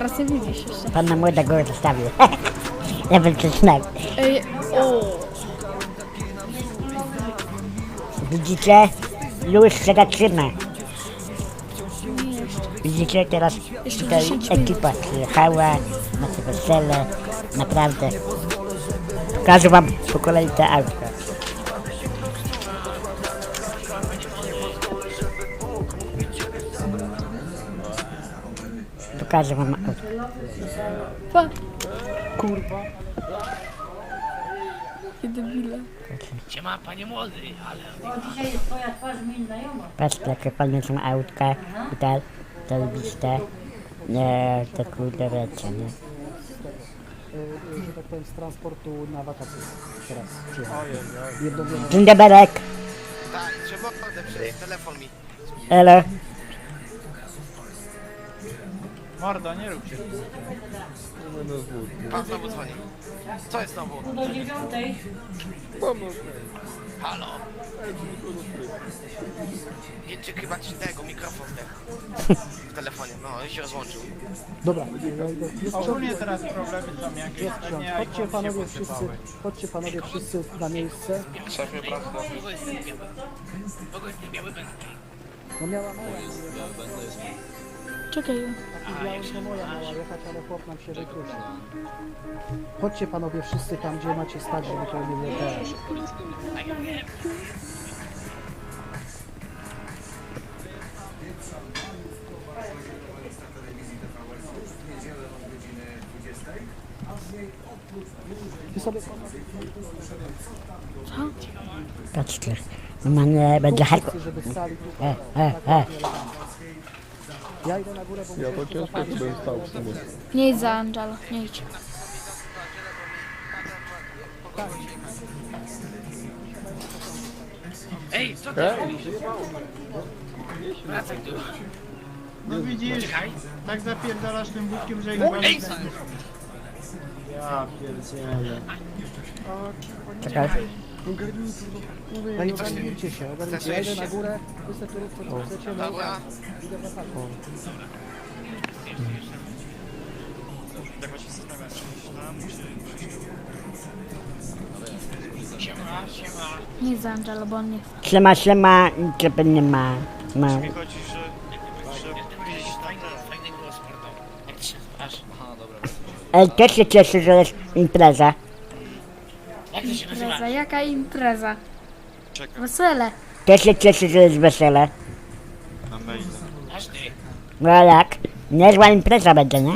nas nie widzisz jeszcze. Pana młoda go zostawił. ja bym coś znał. Ej, o! Widzicie? Już się zaczyna. Widzicie, teraz Jeszcze tutaj 10 minut. ekipa przyjechała na to wesele. Naprawdę. Pokażę wam po kolei te autka. Pokażę wam autka. Pa. Kurwa. Jakie debile. Siema, panie młody, ale Patrzcie, jakie fajne są autka. Tutaj, zajebiste. Nie, to kurde wiecie, nie? że tak powiem, z transportu na wakacje teraz przyjechał. Dzień dobry. Tak, mordę przez telefon mi. Elo. Mordo, nie rób się. Pan znowu dzwoni. Co jest znowu? Do dziewiątej. Halo. Nie, czy chyba ci tego, mikrofon zdechł. W telefonie, no i się rozłączył. Dobra. Jest Ogólnie teraz problemy są jakieś, Jest Chodźcie iPhone się panowie wszyscy, posypały. chodźcie panowie wszyscy na miejsce. No miała moja Czekaj. miała, że moja miała jechać, ale chłop nam się wykluczył. Chodźcie panowie wszyscy tam, gdzie macie stać, żeby to nie było teraz. Ty sobie żeby z sali tu E, e, e. Ja idę na górę, bo ja to ciężko bym stał w sumie. Nie idź za Angelo, nie idź. Ej, co ty robisz? Wracaj tu. No widzisz, tak zapierdalasz tym budkiem, że ich Ej, wali. Czekaj. No i ogarnijcie się, ogarnijcie. Ja idę na górę, wy sobie tu róbcie co chcecie, no Dobra. idę na taką. Siema, siema. Nie za Angelo, bo on nie chce. Siema, siema, ciebie nie ma. No. Chodzi, że... że fajny, fajny głos, pardon. Ty się nazywasz? Ej, kto się cieszy, że jest impreza? Jak się? Impreza, jaka impreza? Wesele. Kto się cieszy, że jest wesele? Aż ty. No jak? Niezła impreza będzie, nie?